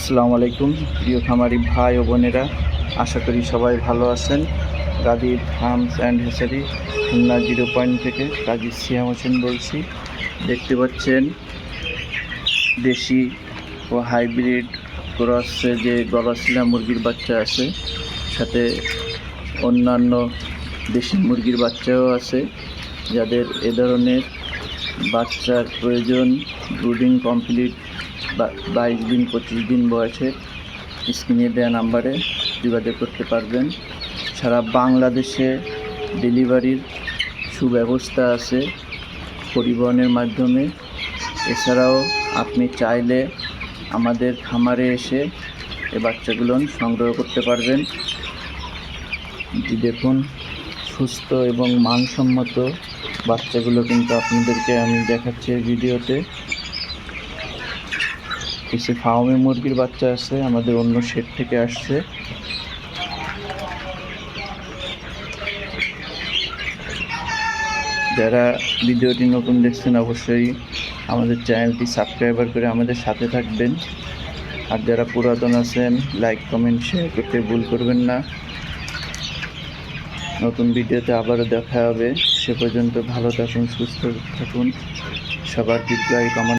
আসসালামু আলাইকুম। প্রিয় খামারি ভাই ও বোনেরা, আশা করি সবাই ভালো আছেন। Gadir farms and hatchery Khulna zero point থেকে কাজী সিয়াম হোসেন বলছি। দেখতে পাচ্ছেন, দেশি ও হাইব্রিড ক্রসে যে গলাশিলা মুরগির বাচ্চা আছে, সাথে অন্যান্য দেশি মুরগির বাচ্চাও আছে, যাদের এ ধরনের বাচ্চার প্রয়োজন ব্রুডিং কমপ্লিট বাইশ দিন, পঁচিশ দিন বয়সে। স্ক্রিনে দেওয়া নাম্বারে যোগাযোগ করতে পারবেন। সারা বাংলাদেশে ডেলিভারির সুব্যবস্থা আছে পরিবহনের মাধ্যমে। এছাড়াও আপনি চাইলে আমাদের খামারে এসে এ বাচ্চাগুলো সংগ্রহ করতে পারবেন। দেখুন। সুস্থ এবং মানসম্মত বাচ্চাগুলো কিন্তু আপনাদেরকে আমি দেখাচ্ছি ভিডিওতে। কিছু ফার্মে মুরগির বাচ্চা আছে, আমাদের অন্য শেড থেকে আসছে। যারা ভিডিওটি নতুন দেখছেন, অবশ্যই আমাদের চ্যানেলটি সাবস্ক্রাইবার করে আমাদের সাথে থাকবেন। আর যারা পুরাতন আছেন, লাইক, কমেন্ট শেয়ার করতে ভুল করবেন না। নতুন ভিডিওতে আবারও দেখা হবে। সে পর্যন্ত ভালো থাকুন সুস্থ থাকুন। সবার দীর্ঘায়ু কামনা